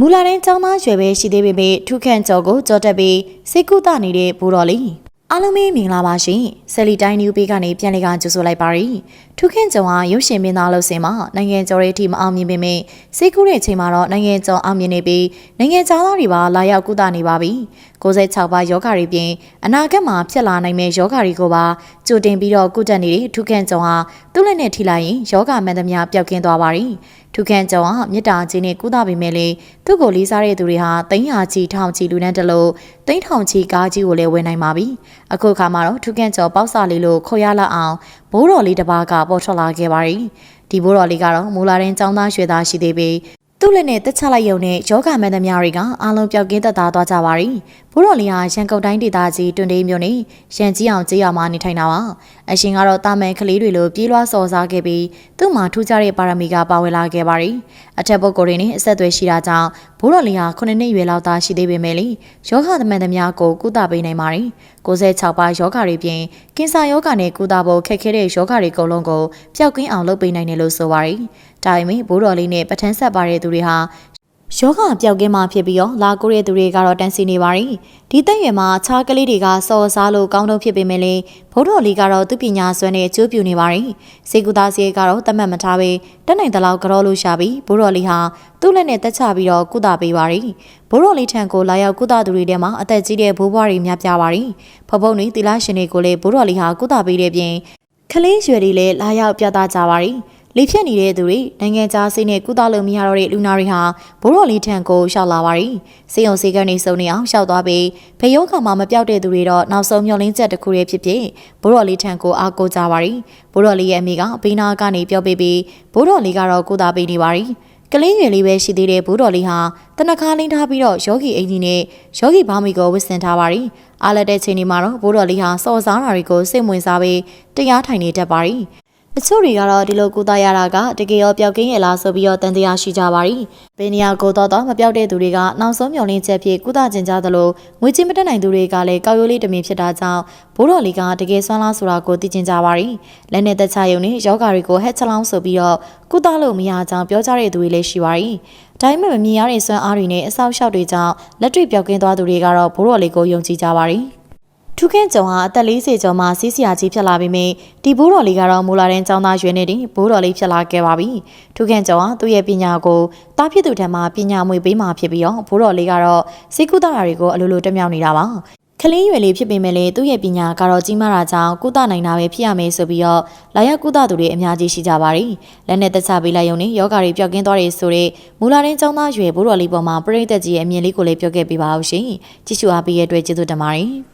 မူလာတိုင်းចောင်းသားရွယ်ပဲရှိသေးပေမဲ့ထုခန့်ကျော်ကိုကြော်တက်ပြီးစိတ်ကူးတနေတဲ့ဘူတော်လေးအားလုံးပဲမင်္ဂလာပါရှင်ဆယ်လီတိုင်းနျူပေးကနေပြန်လည်ကကြိုဆိုလိုက်ပါရစေထုခန့်ကျော်ဟာရုပ်ရှင်မင်းသားလို့စင်မှာနိုင်ငံကျော်ရဲ့အထိမအောင်မြင်ပေမဲ့စိတ်ကူးတဲ့အချိန်မှာတော့နိုင်ငံကျော်အောင်မြင်နေပြီးနိုင်ငံသားတွေပါလာရောက်ကုသနေပါပြီ96ပါယောဂါတွေပြင်အနာဂတ်မှာဖြစ်လာနိုင်မဲ့ယောဂါတွေကိုပါကြိုတင်ပြီးတော့ကုတက်နေတဲ့ထုခန့်ကျော်ဟာသူ့လက်နဲ့ထိလိုက်ရင်ယောဂမှန်သမျှပျောက်ကင်းသွားပါပြီ ထုခန့်ကျော်ဟာမေတ္တာကြီးနဲ့ကုသပေမဲ့လေသူ့ကိုလေးစားတဲ့သူတွေဟာသိန်းဟာချီထောင်ချီလူနှန်းတလို့သိန်းထောင်ချီကားကြီးကိုလည်းဝင်နိုင်ပါပြီအခုခါမှာတော့ထုခန့်ကျော်ပေါက်စာလေးလို့ခေါ်ရလောက်အောင်ဘိုးတော်လေးတစ်ပါးကပေါ်ထွက်လာခဲ့ပါပြီဒီဘိုးတော်လေးကတော့မူလာရင်ចောင်းသားရွှေသားရှိသေးပြီးသူ့လက်နဲ့တက်ချလိုက်ရုံနဲ့ယောဂမန်သမားတွေကအားလုံးပျောက်ကင်းသက်သာသွားကြပါပြီ။ ဘိုးတော်လေးဟာရန်ကုန်တိုင်းဒေသကြီးတွင်တေးမြို့နယ်ရန်ကြီးအောင်ကျေးရွာမှာနေထိုင်တာပါ။အရှင်ကတော့တာမန်ကလေးတွေလိုပြေးလွှားစော်စားခဲ့ပြီးသူ့မှာထူးခြားတဲ့ပါရမီကပါဝင်လာခဲ့ပါပြီ။အထက်ပုဂ္ဂိုလ်တွေနဲ့အဆက်အသွယ်ရှိတာကြောင့်ဘိုးတော်လေးဟာ9နှစ်ရွယ်လောက်သားရှိသေးပေမဲ့လေယောဂသမန်သမားကိုကုသပေးနိုင်ပါတယ်။96ပါးယောဂတွေပြင်ကင်ဆာယောဂနဲ့ကုသဖို့ခက်ခဲတဲ့ယောဂတွေအကုန်လုံးကိုပျောက်ကင်းအောင်လုပ်ပေးနိုင်တယ်လို့ဆိုပါတယ်။ဒါပေမဲ့ဘိုးတော်လေးနဲ့ပထန်းဆက်ပါတဲ့သူတွေဟာ ယောဂပျောက်ကင်းမှဖြစ်ပြီးတော့လာကိုတဲ့သူတွေကတော့တန်းစီနေပါရီဒီတက်ရွယ်မှာခြားကလေးတွေကစော်စားလို့ကောင်းတော့ဖြစ်ပေမဲ့လည်းဘုဒ္ဓလေးကတော့သူပညာဆွဲနဲ့အကျိုးပြုနေပါရီစေကူသားစီကတော့တတ်မှတ်မထားပဲတက်နိုင်တဲ့လောက်ကြောလို့ရှာပြီးဘုဒ္ဓလေးဟာသူ့လက်နဲ့တက်ချပြီးတော့ကုသပေးပါရီဘိုးတော်လေးထံကိုလာရောက်ကုသသူတွေထဲမှာအသက်ကြီးတဲ့ဘိုးဘွားတွေများပြားပါရီဖဖုံတွေတီလာရှင်တွေကိုလည်းဘိုးတော်လေးဟာကုသပေးတဲ့ပြင်ကလေးရွယ်တွေလည်းလာရောက်ပြသကြပါရီ လေဖြတ်နေတဲ့သူတွေနိုင်ငံခြားစိတ်နဲ့ကုသလို့မရတော့တဲ့လူနာတွေဟာဘိုးတော်လေးထံကိုရှောက်လာပါရီစေယုံစေကနေစုံနေအောင်ရှောက်သွားပြီးဘေယောခါမှာမပြောက်တဲ့သူတွေတော့နောက်ဆုံးမျောလင်းချက်တစ်ခုရဲ့ဖြစ်ဖြစ်ဘိုးတော်လေးထံကိုအားကိုးကြပါရီဘိုးတော်လေးရဲ့အမိကဘေးနာကနေပြောပေးပြီးဘိုးတော်လေးကတော့ကုသပေးနေပါရီကလင်းရွယ်လေးပဲရှိသေးတဲ့ဘိုးတော်လေးဟာတနခါလင်းထားပြီးတော့ယောဂီအင်ဂျီနဲ့ယောဂီဘာမီကိုဝစ်စင်ထားပါရီအားလက်တဲ့ချိန်ဒီမှာတော့ဘိုးတော်လေးဟာစော်စားတာတွေကိုစိတ်ဝင်စားပြီးတရားထိုင်နေတတ်ပါရီ အချို့တွေကတော့ဒီလိုကုသရတာကတကယ်ရောပျောက်ကင်းရလားဆိုပြီးတော့တန်တရားရှိကြပါရီဘယ်နေရာကိုတော့တော့မပြောက်တဲ့သူတွေကနောက်ဆုံးမျောလင်းချက်ဖြစ်ကုသကျင်ကြသလိုငွေချင်းမတက်နိုင်သူတွေကလည်းကောက်ရိုးလေးတမင်ဖြစ်တာကြောင့်ဘိုးတော်လေးကတကယ်ဆွမ်းလားဆိုတာကိုသိကျင်ကြပါရီလက်နဲ့သက်ချယုံနဲ့ယောဂါတွေကိုဟက်ချလောင်းဆိုပြီးတော့ကုသလို့မရကြောင်းပြောကြတဲ့သူတွေလည်းရှိပါရီဒါပေမဲ့မမြင်ရတဲ့ဆွမ်းအားတွေနဲ့အဆောက်အအုံတွေကြောင့်လက်တွေ့ပျောက်ကင်းသွားသူတွေကတော့ဘိုးတော်လေးကိုယုံကြည်ကြပါရီ ထူးခင်းကြုံဟာအသက်40ကျော်မှစီးစရာကြီးဖြစ်လာပြီးမြင်ဒီဘိုးတော်လေးကတော့မူလာတဲ့ចောင်းသားရွယ်နေတင်ဘိုးတော်လေးဖြစ်လာခဲ့ပါပြီ။ထူးခင်းကြုံဟာသူ့ရဲ့ပညာကိုတားဖြစ်သူထံမှပညာမွေပေးမှဖြစ်ပြီးတော့ဘိုးတော်လေးကတော့စိတ်ကူးတာတွေကိုအလိုလိုတက်မြောက်နေတာပါ။ကလေးရွယ်လေးဖြစ်ပေမဲ့လည်းသူ့ရဲ့ပညာကတော့ကြီးမားတာကြောင့်ကုသနိုင်တာပဲဖြစ်ရမယ်ဆိုပြီးတော့လာရောက်ကုသသူတွေအများကြီးရှိကြပါရီလက်နဲ့သက်ချပေးလိုက်ရုံနဲ့ယောဂါတွေပျောက်ကင်းသွားတယ်ဆိုတော့မူလာတဲ့ចောင်းသားရွယ်ဘိုးတော်လေးပေါ်မှာပြိတ္တကြီးရဲ့အမြင်လေးကိုလည်းပြောခဲ့ပေးပါဦးရှင်ကြည့်ရှုအားပေးရတဲ့အတွက်ကျေးဇူးတင်ပါတယ်